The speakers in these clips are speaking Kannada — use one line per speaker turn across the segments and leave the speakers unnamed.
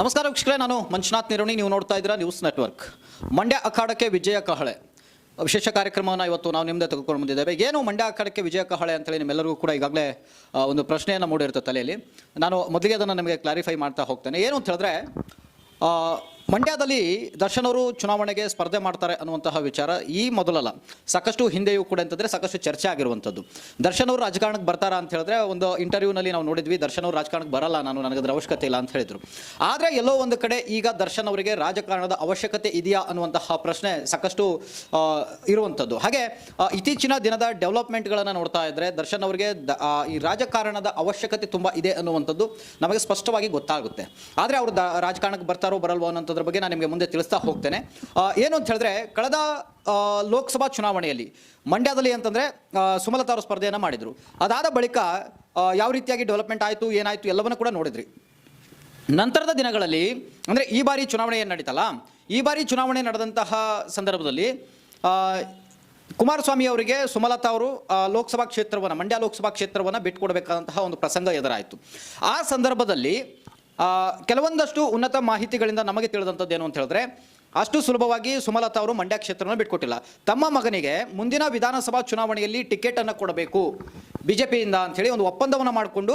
ನಮಸ್ಕಾರ ವೀಕ್ಷಕರೇ, ನಾನು ಮಂಜುನಾಥ್ ನಿರೋಣಿ. ನೀವು ನೋಡ್ತಾ ಇದ್ದೀರಾ ನ್ಯೂಸ್ ನೆಟ್ವರ್ಕ್ ಮಂಡ್ಯ ಅಖಾಡಕ್ಕೆ ವಿಜಯ ಕಹಳೆ. ವಿಶೇಷ ಕಾರ್ಯಕ್ರಮವನ್ನು ಇವತ್ತು ನಾವು ನಿಮ್ಮದೇ ತೆಗೆದುಕೊಂಡು ಬಂದಿದ್ದೇವೆ. ಏನು ಮಂಡ್ಯ ಅಖಾಡಕ್ಕೆ ವಿಜಯ ಕಹಳೆ ಅಂತೇಳಿ ನಿಮ್ಮೆಲ್ಲರಿಗೂ ಕೂಡ ಈಗಾಗಲೇ ಒಂದು ಪ್ರಶ್ನೆಯನ್ನು ಮೂಡಿರುತ್ತೆ ತಲೆಯಲ್ಲಿ. ನಾನು ಮೊದಲಿಗೆ ಅದನ್ನು ನಿಮಗೆ ಕ್ಲಾರಿಫೈ ಮಾಡ್ತಾ ಹೋಗ್ತೇನೆ. ಏನು ಅಂತ ಹೇಳಿದ್ರೆ ಮಂಡ್ಯದಲ್ಲಿ ದರ್ಶನವರು ಚುನಾವಣೆಗೆ ಸ್ಪರ್ಧೆ ಮಾಡ್ತಾರೆ ಅನ್ನುವಂತಹ ವಿಚಾರ ಈ ಮೊದಲಲ್ಲ. ಸಾಕಷ್ಟು ಹಿಂದೆಯೂ ಕೂಡ ಅಂತಂದ್ರೆ ಸಾಕಷ್ಟು ಚರ್ಚೆ ಆಗಿರುವಂಥದ್ದು. ದರ್ಶನ್ ಅವರು ರಾಜಕಾರಣಕ್ಕೆ ಬರ್ತಾರ ಅಂತ ಹೇಳಿದ್ರೆ ಒಂದು ಇಂಟರ್ವ್ಯೂನಲ್ಲಿ ನಾವು ನೋಡಿದ್ವಿ ದರ್ಶನ್ ಅವರು ರಾಜಕಾರಣಕ್ಕೆ ಬರಲ್ಲ, ನಾನು ನನಗೆ ಅದ್ರ ಅವಶ್ಯಕತೆ ಇಲ್ಲ ಅಂತ ಹೇಳಿದ್ರು. ಆದರೆ ಎಲ್ಲೋ ಒಂದು ಕಡೆ ಈಗ ದರ್ಶನ್ ಅವರಿಗೆ ರಾಜಕಾರಣದ ಅವಶ್ಯಕತೆ ಇದೆಯಾ ಅನ್ನುವಂತಹ ಪ್ರಶ್ನೆ ಸಾಕಷ್ಟು ಇರುವಂಥದ್ದು. ಹಾಗೆ ಇತ್ತೀಚಿನ ದಿನದ ಡೆವಲಪ್ಮೆಂಟ್ಗಳನ್ನು ನೋಡ್ತಾ ಇದ್ರೆ ದರ್ಶನ್ ಅವರಿಗೆ ಈ ರಾಜಕಾರಣದ ಅವಶ್ಯಕತೆ ತುಂಬ ಇದೆ ಅನ್ನುವಂಥದ್ದು ನಮಗೆ ಸ್ಪಷ್ಟವಾಗಿ ಗೊತ್ತಾಗುತ್ತೆ. ಆದರೆ ಅವರು ರಾಜಕಾರಣಕ್ಕೆ ಬರ್ತಾರೋ ಬರಲ್ವೋ ಅನ್ನೋಂಥದ್ರ ಬಗ್ಗೆ ನಾನು ನಿಮಗೆ ಮುಂದೆ ತಿಳಿಸ್ತಾ ಹೋಗ್ತೇನೆ. ಏನು ಅಂತ ಹೇಳಿದ್ರೆ ಕಳೆದ ಲೋಕಸಭಾ ಚುನಾವಣೆಯಲ್ಲಿ ಮಂಡ್ಯದಲ್ಲಿ ಅಂತಂದರೆ ಸುಮಲತಾ ಅವರು ಸ್ಪರ್ಧೆಯನ್ನು ಮಾಡಿದರು. ಅದಾದ ಬಳಿಕ ಯಾವ ರೀತಿಯಾಗಿ ಡೆವಲಪ್ಮೆಂಟ್ ಆಯಿತು, ಏನಾಯಿತು ಎಲ್ಲವನ್ನು ಕೂಡ ನೋಡಿದ್ರಿ. ನಂತರದ ದಿನಗಳಲ್ಲಿ, ಅಂದರೆ ಈ ಬಾರಿ ಚುನಾವಣೆ ಏನು ನಡೀತಲ್ಲ, ಈ ಬಾರಿ ಚುನಾವಣೆ ನಡೆದಂತಹ ಸಂದರ್ಭದಲ್ಲಿ ಕುಮಾರಸ್ವಾಮಿ ಅವರಿಗೆ ಸುಮಲತಾ ಅವರು ಲೋಕಸಭಾ ಕ್ಷೇತ್ರವನ್ನು, ಮಂಡ್ಯ ಲೋಕಸಭಾ ಕ್ಷೇತ್ರವನ್ನು ಬಿಟ್ಟುಕೊಡಬೇಕಾದಂತಹ ಒಂದು ಪ್ರಸಂಗ ಎದುರಾಯಿತು. ಆ ಸಂದರ್ಭದಲ್ಲಿ ಕೆಲವೊಂದಷ್ಟು ಉನ್ನತ ಮಾಹಿತಿಗಳಿಂದ ನಮಗೆ ತಿಳಿದಂಥದ್ದು ಏನು ಅಂತ ಹೇಳಿದ್ರೆ, ಅಷ್ಟು ಸುಲಭವಾಗಿ ಸುಮಲತಾ ಅವರು ಮಂಡ್ಯ ಕ್ಷೇತ್ರವನ್ನು ಬಿಟ್ಕೊಟ್ಟಿಲ್ಲ. ತಮ್ಮ ಮಗನಿಗೆ ಮುಂದಿನ ವಿಧಾನಸಭಾ ಚುನಾವಣೆಯಲ್ಲಿ ಟಿಕೆಟನ್ನು ಕೊಡಬೇಕು. ಬಿ ಜೆ ಪಿಯಿಂದ ಅಂಥೇಳಿ ಒಂದು ಒಪ್ಪಂದವನ್ನು ಮಾಡಿಕೊಂಡು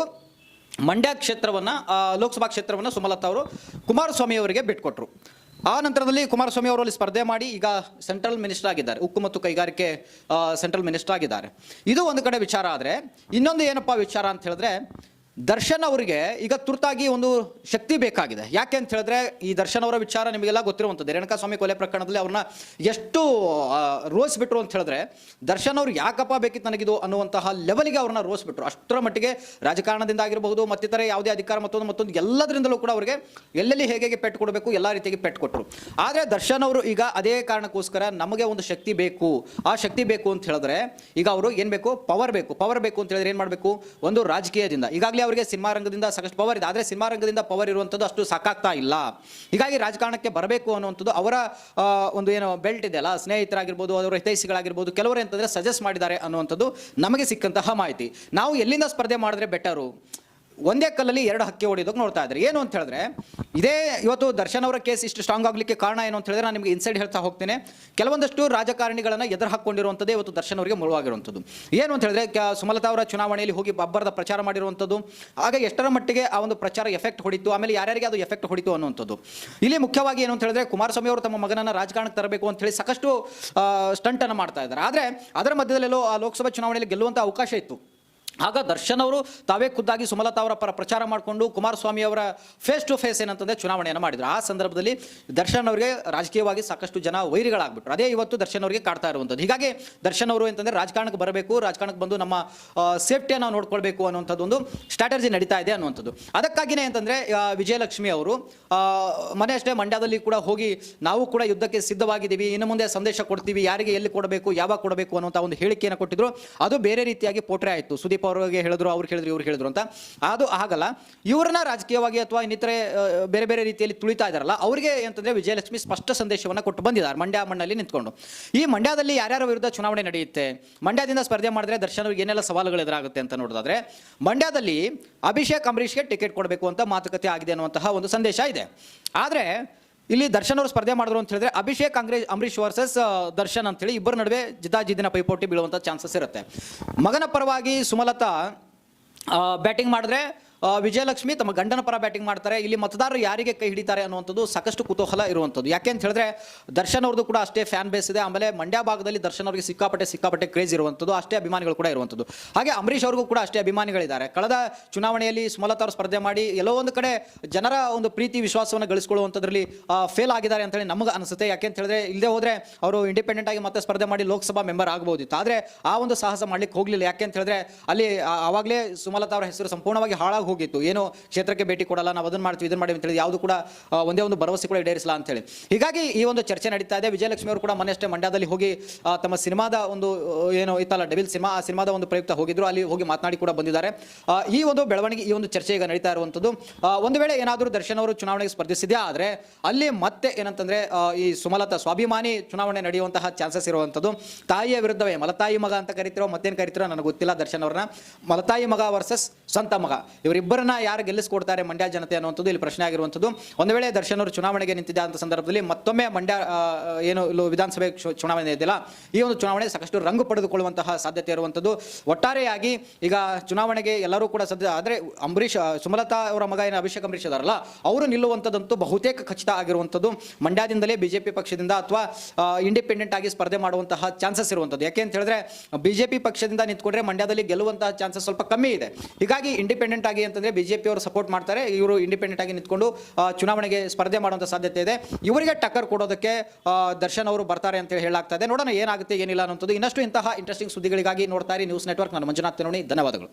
ಮಂಡ್ಯ ಕ್ಷೇತ್ರವನ್ನು ಲೋಕಸಭಾ ಕ್ಷೇತ್ರವನ್ನು ಸುಮಲತಾ ಅವರು ಕುಮಾರಸ್ವಾಮಿ ಅವರಿಗೆ ಬಿಟ್ಕೊಟ್ರು. ಆ ನಂತರದಲ್ಲಿ ಕುಮಾರಸ್ವಾಮಿ ಅವರಲ್ಲಿ ಸ್ಪರ್ಧೆ ಮಾಡಿ ಈಗ ಸೆಂಟ್ರಲ್ ಮಿನಿಸ್ಟರ್ ಆಗಿದ್ದಾರೆ. ಉಕ್ಕು ಮತ್ತು ಕೈಗಾರಿಕೆ ಸೆಂಟ್ರಲ್ ಮಿನಿಸ್ಟರ್ ಆಗಿದ್ದಾರೆ. ಇದು ಒಂದು ಕಡೆ ವಿಚಾರ ಆದರೆ, ಇನ್ನೊಂದು ಏನಪ್ಪ ವಿಚಾರ ಅಂತ ಹೇಳಿದ್ರೆ ದರ್ಶನ್ ಅವರಿಗೆ ಈಗ ತುರ್ತಾಗಿ ಒಂದು ಶಕ್ತಿ ಬೇಕಾಗಿದೆ. ಯಾಕೆ ಅಂತ ಹೇಳಿದ್ರೆ ಈ ದರ್ಶನ್ ಅವರ ವಿಚಾರ ನಿಮಗೆಲ್ಲ ಗೊತ್ತಿರುವಂಥದ್ದು. ರೇಣುಕಾಸ್ವಾಮಿ ಕೊಲೆ ಪ್ರಕರಣದಲ್ಲಿ ಅವ್ರನ್ನ ಎಷ್ಟು ರೋಸ್ ಬಿಟ್ರು ಅಂತ ಹೇಳಿದ್ರೆ ದರ್ಶನ್ ಅವ್ರು ಯಾಕಪ್ಪ ಬೇಕಿತ್ತು ನನಗಿದು ಅನ್ನುವಂತಹ ಲೆವೆಲ್ಗೆ ಅವ್ರನ್ನ ರೋಸ್ಬಿಟ್ರು. ಅಷ್ಟರ ಮಟ್ಟಿಗೆ ರಾಜಕಾರಣದಿಂದ ಆಗಿರಬಹುದು, ಮತ್ತಿತರ ಯಾವುದೇ ಅಧಿಕಾರ ಮತ್ತೊಂದು ಮತ್ತೊಂದು ಎಲ್ಲದರಿಂದಲೂ ಕೂಡ ಅವರಿಗೆ ಎಲ್ಲೆಲ್ಲಿ ಹೇಗೆ ಹೇಗೆ ಪೆಟ್ಟು ಕೊಡಬೇಕು, ಎಲ್ಲ ರೀತಿಯಾಗಿ ಪೆಟ್ಟು ಕೊಟ್ಟರು ಆದರೆ ದರ್ಶನ್ ಅವರು ಈಗ ಅದೇ ಕಾರಣಕ್ಕೋಸ್ಕರ ನಮಗೆ ಒಂದು ಶಕ್ತಿ ಬೇಕು. ಆ ಶಕ್ತಿ ಬೇಕು ಅಂತ ಹೇಳಿದ್ರೆ ಈಗ ಅವರು ಏನು ಬೇಕು? ಪವರ್ ಬೇಕು. ಪವರ್ ಬೇಕು ಅಂತ ಹೇಳಿದ್ರೆ ಏನು ಮಾಡಬೇಕು? ಒಂದು ರಾಜಕೀಯದಿಂದ. ಈಗಾಗಲೇ ಅವರಿಗೆ ಸಿನಿಮಾ ರಂಗದಿಂದ ಸಾಕಷ್ಟು ಪವರ್ ಇದೆ. ಆದರೆ ಸಿನಿಮಾ ರಂಗದಿಂದ ಪವರ್ ಇರುವಂಥದ್ದು ಅಷ್ಟು ಸಾಕಾಗ್ತಾ ಇಲ್ಲ. ಹೀಗಾಗಿ ರಾಜಕಾರಣಕ್ಕೆ ಬರಬೇಕು ಅನ್ನುವಂಥದ್ದು ಅವರ ಒಂದು ಏನು ಬೆಲ್ಟ್ ಇದೆಯಲ್ಲ ಸ್ನೇಹಿತರಾಗಿರ್ಬೋದು, ಅವರ ಹಿತೈಷಿಗಳಾಗಿರ್ಬೋದು, ಕೆಲವರು ಅಂತಂದರೆ ಸಜೆಸ್ಟ್ ಮಾಡಿದ್ದಾರೆ ಅನ್ನುವಂಥದ್ದು ನಮಗೆ ಸಿಕ್ಕಂತಹ ಮಾಹಿತಿ. ನಾವು ಎಲ್ಲಿಂದ ಸ್ಪರ್ಧೆ ಮಾಡಿದ್ರೆ ಬೆಟರು ಒಂದೇ ಕಲ್ಲಲ್ಲಿ ಎರಡು ಹಕ್ಕಿ ಹೊಡಿಯೋದಕ್ಕೆ ನೋಡ್ತಾ ಇದ್ದಾರೆ ಏನು ಅಂತ ಹೇಳಿದ್ರೆ, ಇದೇ ಇವತ್ತು ದರ್ಶನ್ ಅವರ ಕೇಸ್ ಇಷ್ಟು ಸ್ಟ್ರಾಂಗ್ ಆಗಲಿಕ್ಕೆ ಕಾರಣ ಏನು ಅಂತ ಹೇಳಿದ್ರೆ, ನಾನು ನಿಮಗೆ ಇನ್ಸೈಡ್ ಹೇಳ್ತಾ ಹೋಗ್ತೇನೆ. ಕೆಲವೊಂದಷ್ಟು ರಾಜಕಾರಣಿಗಳನ್ನು ಎದುರು ಹಾಕೊಂಡಿರುವಂಥದ್ದೇ ಇವತ್ತು ದರ್ಶನ್ ಅವರಿಗೆ ಮುಳುವಾಗಿರುವಂಥದ್ದು ಏನು ಅಂತ ಹೇಳಿದ್ರೆ ಸುಮಲತಾ ಅವರ ಚುನಾವಣೆಯಲ್ಲಿ ಹೋಗಿ ಅಬ್ಬರದ ಪ್ರಚಾರ ಮಾಡಿರುವಂಥದ್ದು. ಆಗ ಎಷ್ಟರ ಮಟ್ಟಿಗೆ ಆ ಒಂದು ಪ್ರಚಾರ ಎಫೆಕ್ಟ್ ಹೊಡಿತು, ಆಮೇಲೆ ಯಾರ್ಯಾರಿಗೆ ಅದು ಎಫೆಕ್ಟ್ ಹೊಡಿತು ಅನ್ನುವಂಥದ್ದು. ಇಲ್ಲಿ ಮುಖ್ಯವಾಗಿ ಏನು ಅಂತ ಹೇಳಿದ್ರೆ, ಕುಮಾರಸ್ವಾಮಿ ಅವರು ತಮ್ಮ ಮಗನನ್ನು ರಾಜಕಾರಣಕ್ಕೆ ತರಬೇಕು ಅಂತ ಹೇಳಿ ಸಾಕಷ್ಟು ಸ್ಟಂಟನ್ನು ಮಾಡ್ತಾ ಇದ್ದಾರೆ. ಆದರೆ, ಅದರ ಮಧ್ಯದಲ್ಲೆಲ್ಲೋ ಆ ಲೋಕಸಭಾ ಚುನಾವಣೆಯಲ್ಲಿ ಗೆಲ್ಲುವಂಥ ಅವಕಾಶ ಇತ್ತು. ಆಗ ದರ್ಶನ್ ಅವರು ತಾವೇ ಖುದ್ದಾಗಿ ಸುಮಲತಾ ಅವರ ಪರ ಪ್ರಚಾರ ಮಾಡಿಕೊಂಡು ಕುಮಾರಸ್ವಾಮಿ ಅವರ ಫೇಸ್ ಟು ಫೇಸ್ ಏನಂತಂದರೆ ಚುನಾವಣೆಯನ್ನು ಮಾಡಿದರು. ಆ ಸಂದರ್ಭದಲ್ಲಿ ದರ್ಶನ್ ಅವರಿಗೆ ರಾಜಕೀಯವಾಗಿ ಸಾಕಷ್ಟು ಜನ ವೈರಿಗಳಾಗ್ಬಿಟ್ರು. ಅದೇ ಇವತ್ತು ದರ್ಶನ್ ಅವರಿಗೆ ಕಾಡ್ತಾ ಇರುವಂಥದ್ದು. ಹೀಗಾಗಿ ದರ್ಶನ್ ಅವರು ಅಂತಂದರೆ ರಾಜಕಾರಣಕ್ಕೆ ಬರಬೇಕು, ರಾಜಕಾರಣಕ್ಕೆ ಬಂದು ನಮ್ಮ ಸೇಫ್ಟಿಯನ್ನು ನೋಡ್ಕೊಳ್ಬೇಕು ಅನ್ನುವಂಥದ್ದು ಒಂದು ಸ್ಟ್ರಾಟಜಿ ನಡೀತಾ ಇದೆ ಅನ್ನುವಂಥದ್ದು. ಅದಕ್ಕಾಗಿಯೇ ಅಂತಂದರೆ ವಿಜಯಲಕ್ಷ್ಮಿ ಅವರು ಮನೆ ಅಷ್ಟೇ ಮಂಡ್ಯದಲ್ಲಿ ಕೂಡ ಹೋಗಿ ನಾವು ಕೂಡ ಯುದ್ಧಕ್ಕೆ ಸಿದ್ಧವಾಗಿದ್ದೀವಿ. ಇನ್ನು ಮುಂದೆ ಸಂದೇಶ ಕೊಡ್ತೀವಿ. ಯಾರಿಗೆ ಎಲ್ಲಿ ಕೊಡಬೇಕು, ಯಾವಾಗ ಕೊಡಬೇಕು ಅನ್ನುವಂಥ ಒಂದು ಹೇಳಿಕೆಯನ್ನು ಕೊಟ್ಟಿದ್ರು. ಅದು ಬೇರೆ ರೀತಿಯಾಗಿ ಪೋಟ್ರೆ ಆಯಿತು ಸುದೀಪ್ ಅವರಿಗೆ ಹೇಳಿದ್ರು, ಅವ್ರು ಹೇಳಿದ್ರು ಇವ್ರು ಹೇಳಿದ್ರು ಅಂತ. ಅದು ಆಗಲ್ಲ. ಇವ್ರನ್ನ ರಾಜಕೀಯವಾಗಿ ಅಥವಾ ಇನ್ನಿತರೆ ಬೇರೆ ಬೇರೆ ರೀತಿಯಲ್ಲಿ ತುಳಿತಾ ಇದಾರಲ್ಲ, ಅವರಿಗೆ ಅಂತಂದ್ರೆ ವಿಜಯಲಕ್ಷ್ಮಿ ಸ್ಪಷ್ಟ ಸಂದೇಶವನ್ನು ಕೊಟ್ಟು ಬಂದಿದ್ದಾರೆ, ಮಂಡ್ಯ ಮಣ್ಣಲ್ಲಿ ನಿಂತ್ಕೊಂಡು. ಈ ಮಂಡ್ಯದಲ್ಲಿ ಯಾರ್ಯಾರ ವಿರುದ್ಧ ಚುನಾವಣೆ ನಡೆಯುತ್ತೆ? ಮಂಡ್ಯದಿಂದ ಸ್ಪರ್ಧೆ ಮಾಡಿದ್ರೆ ದರ್ಶನ್ ಅವ್ರಿಗೆ ಏನೆಲ್ಲ ಸವಾಲುಗಳು ಎದುರಾಗುತ್ತೆ ಅಂತ ನೋಡೋದಾದ್ರೆ, ಮಂಡ್ಯದಲ್ಲಿ ಅಭಿಷೇಕ್ ಅಂಬರೀಷ್ಗೆ ಟಿಕೆಟ್ ಕೊಡಬೇಕು ಅಂತ ಮಾತುಕತೆ ಆಗಿದೆ ಅನ್ನುವಂತಹ ಒಂದು ಸಂದೇಶ ಇದೆ. ಆದರೆ ಇಲ್ಲಿ ದರ್ಶನ್ ಅವರು ಸ್ಪರ್ಧೆ ಮಾಡಿದ್ರು ಅಂತ ಹೇಳಿದ್ರೆ ಅಭಿಷೇಕ್ ಅಂಗ್ರೇಜ್ ಅಂಬರೀಶ್ ವರ್ಸಸ್ ದರ್ಶನ್ ಅಂತೇಳಿ ಇಬ್ಬರ ನಡುವೆ ಜಿದ್ದಾಜಿದ್ದಿನ ಪೈಪೋಟಿ ಬೀಳುವಂಥ ಚಾನ್ಸಸ್ ಇರುತ್ತೆ. ಮಗನ ಪರವಾಗಿ ಸುಮಲತಾ ಬ್ಯಾಟಿಂಗ್ ಮಾಡಿದ್ರೆ ವಿಜಯಲಕ್ಷ್ಮಿ ತಮ್ಮ ಗಂಡನ ಪರ ಬ್ಯಾಟಿಂಗ್ ಮಾಡ್ತಾರೆ. ಇಲ್ಲಿ ಮತದಾರರು ಯಾರಿಗೆ ಕೈ ಹಿಡಿತಾರೆ ಅನ್ನುವಂಥದ್ದು ಸಾಕಷ್ಟು ಕುತೂಹಲ ಇರುವಂಥದ್ದು. ಯಾಕೆ ಅಂತ ಹೇಳಿದ್ರೆ, ದರ್ಶನ್ ಅವ್ರದ್ದು ಕೂಡ ಅಷ್ಟೇ ಫ್ಯಾನ್ ಬೇಸ್ ಇದೆ. ಆಮೇಲೆ ಮಂಡ್ಯ ಭಾಗದಲ್ಲಿ ದರ್ಶನ್ ಅವರಿಗೆ ಸಿಕ್ಕಾಪಟ್ಟೆ ಸಿಕ್ಕಾಪಟ್ಟೆ ಕ್ರೇಜ್ ಇರುವಂಥದ್ದು, ಅಷ್ಟೇ ಅಭಿಮಾನಿಗಳು ಕೂಡ ಇರುವಂಥದ್ದು. ಹಾಗೆ ಅಂಬರೀಷ್ ಅವ್ರಿಗೂ ಕೂಡ ಅಷ್ಟೇ ಅಭಿಮಾನಿಗಳಿದ್ದಾರೆ. ಕಳೆದ ಚುನಾವಣೆಯಲ್ಲಿ ಸುಮಲತಾ ಅವರು ಸ್ಪರ್ಧೆ ಮಾಡಿ ಎಲ್ಲೋ ಒಂದು ಕಡೆ ಜನರ ಒಂದು ಪ್ರೀತಿ, ವಿಶ್ವಾಸವನ್ನು ಗಳಿಸಿಕೊಳ್ಳುವಂಥದ್ರಲ್ಲಿ ಫೇಲ್ ಆಗಿದ್ದಾರೆ ಅಂತೇಳಿ ನಮಗೆ ಅನಿಸುತ್ತೆ. ಯಾಕೆ ಅಂತ ಹೇಳಿದ್ರೆ ಇಲ್ಲದೆ ಹೋದ್ರೆ ಅವರು ಇಂಡಿಪೆಂಡೆಂಟ್ ಆಗಿ ಮತ್ತೆ ಸ್ಪರ್ಧೆ ಮಾಡಿ ಲೋಕಸಭಾ ಮೆಂಬರ್ ಆಗಬಹುದಿತ್ತು ಆದರೆ ಆ ಒಂದು ಸಾಹಸ ಮಾಡ್ಲಿಕ್ಕೆ ಹೋಗಲಿಲ್ಲ. ಯಾಕೆ ಅಂತ ಹೇಳಿದ್ರೆ, ಅಲ್ಲಿ ಆವಾಗಲೇ ಸುಮಲತಾ ಅವರ ಹೆಸರು ಸಂಪೂರ್ಣವಾಗಿ ಹಾಳಾಗಿ ಹೋಗಿತ್ತು. ಏನೋ ಕ್ಷೇತ್ರಕ್ಕೆ ಭೇಟಿ ಕೊಡಲ್ಲ, ನಾವು ಅದನ್ನು ಮಾಡ್ತೀವಿ, ಇದನ್ನು ಮಾಡಿ ಅಂತೇಳಿ ಯಾವುದು ಕೂಡ ಒಂದೇ ಒಂದು ಭರವಸೆ ಕೂಡ ಈಡೇರಿಸಲ್ಲ ಅಂತೇಳಿ ಹೀಗಾಗಿ ಈ ಒಂದು ಚರ್ಚೆ ನಡೀತಾ ಇದೆ. ವಿಜಯಲಕ್ಷ್ಮಿ ಅವರು ಕೂಡ ಮೊನ್ನೆಷ್ಟೇ ಮಂಡ್ಯದಲ್ಲಿ ಹೋಗಿ ತಮ್ಮ ಸಿನಿಮಾದ ಒಂದು ಏನು ಇತ್ತಲ್ಲ, ಡೆವಿಲ್ ಸಿನಿಮಾ, ಆ ಸಿನಿಮಾದ ಒಂದು ಪ್ರಯುಕ್ತ ಹೋಗಿದ್ರು. ಅಲ್ಲಿ ಹೋಗಿ ಮಾತನಾಡಿ ಕೂಡ ಬಂದಿದ್ದಾರೆ. ಈ ಒಂದು ಬೆಳವಣಿಗೆ, ಈ ಒಂದು ಚರ್ಚೆ ಈಗ ನಡೀತಾ ಇರುವಂಥದ್ದು ಒಂದು ವೇಳೆ ಏನಾದರೂ ದರ್ಶನ್ ಅವರು ಚುನಾವಣೆಗೆ ಸ್ಪರ್ಧಿಸಿದ್ಯಾ ಆದರೆ, ಅಲ್ಲಿ ಮತ್ತೆ ಏನಂತಂದ್ರೆ ಈ ಸುಮಲತಾ ಸ್ವಾಭಿಮಾನಿ ಚುನಾವಣೆ ನಡೆಯುವಂತಹ ಚಾನ್ಸಸ್ ಇರುವಂಥದ್ದು ತಾಯಿಯ ವಿರುದ್ಧವೇ, ಮಲತಾಯಿ ಮಗ ಅಂತ ಕರಿತಿರೋ, ಮತ್ತೇನು ಕರಿತಿರೋ ನನಗೆ ಗೊತ್ತಿಲ್ಲ ದರ್ಶನ್ ಅವ್ರನ್ನ. ಮಲತಾಯಿ ಮಗ ವರ್ಸಸ್ ಸ್ವಂತ ಮಗ. ಇವ್ರು ಇವರಿಬ್ಬರನ್ನ ಯಾರು ಗೆಲ್ಲಿಸ್ಕೊಡ್ತಾರೆ ಮಂಡ್ಯ ಜನತೆ ಅನ್ನುವಂಥದ್ದು ಇಲ್ಲಿ ಪ್ರಶ್ನೆ ಆಗಿರುವಂಥದ್ದು. ಒಂದು ವೇಳೆ ದರ್ಶನ್ ಅವರು ಚುನಾವಣೆಗೆ ನಿಂತಿದ್ದ ಸಂದರ್ಭದಲ್ಲಿ ಮತ್ತೊಮ್ಮೆ ಮಂಡ್ಯ ಏನು ವಿಧಾನಸಭೆ ಚುನಾವಣೆ ಇದೆಯಲ್ಲ, ಈ ಒಂದು ಚುನಾವಣೆ ಸಾಕಷ್ಟು ರಂಗು ಪಡೆದುಕೊಳ್ಳುವಂತಹ ಸಾಧ್ಯತೆ ಇರುವಂಥದ್ದು. ಒಟ್ಟಾರೆಯಾಗಿ ಈಗ ಚುನಾವಣೆಗೆ ಎಲ್ಲರೂ ಕೂಡ ಸದ್ಯ, ಆದರೆ ಅಂಬರೀಷ್ ಸುಮಲತಾ ಅವರ ಮಗ ಏನು ಅಭಿಷೇಕ್ ಅಂಬರೀಷ್ ಇದಾರಲ್ಲ, ಅವರು ನಿಲ್ಲುವಂಥದ್ದಂತೂ ಬಹುತೇಕ ಖಚಿತ ಆಗಿರುವಂಥದ್ದು. ಮಂಡ್ಯದಿಂದಲೇ ಬಿಜೆಪಿ ಪಕ್ಷದಿಂದ ಅಥವಾ ಇಂಡಿಪೆಂಡೆಂಟ್ ಆಗಿ ಸ್ಪರ್ಧೆ ಮಾಡುವಂತಹ ಚಾನ್ಸಸ್ ಇರುವಂಥದ್ದು. ಯಾಕೆ ಅಂತ ಹೇಳಿದ್ರೆ, ಬಿಜೆಪಿ ಪಕ್ಷದಿಂದ ನಿಂತ್ಕೊಂಡ್ರೆ ಮಂಡ್ಯದಲ್ಲಿ ಗೆಲ್ಲುವಂತಹ ಚಾನ್ಸಸ್ ಸ್ವಲ್ಪ ಕಮ್ಮಿ ಇದೆ. ಹೀಗಾಗಿ ಇಂಡಿಪೆಂಡೆಂಟ್ ಆಗಿ ಅಂತಂದ್ರೆ ಬಿಜೆಪಿ ಅವರು ಸಪೋರ್ಟ್ ಮಾಡ್ತಾರೆ. ಇವರು ಇಂಡಿಪೆಂಡೆಂಟ್ ಆಗಿ ನಿಂತ್ಕೊಂಡು ಚುನಾವಣೆಗೆ ಸ್ಪರ್ಧೆ ಮಾಡುವಂತ ಸಾಧ್ಯತೆ ಇದೆ. ಇವರಿಗೆ ಟಕ್ಕರ್ ಕೊಡೋದಕ್ಕೆ ದರ್ಶನ್ ಅವರು ಬರ್ತಾರೆ ಅಂತ ಹೇಳಿ ಹೇಳಲಾಗ್ತಾ ಇದೆ ನೋಡೋಣ ಏನಾಗುತ್ತೆ, ಏನಿಲ್ಲ ಅನ್ನೋದು ಇನ್ನಷ್ಟು ಇಂತಹ ಇಂಟ್ರೆಸ್ಟಿಂಗ್ ಸುದ್ದಿಗಳಿಗಾಗಿ ನೋಡ್ತಾ ಇರಿ. ನ್ಯೂಸ್ ನೆಟ್ವರ್ಕ್ ನಾನು ಮಂಜುನಾಥ್ ತಿರುಣಿ ಧನ್ಯವಾದಗಳು.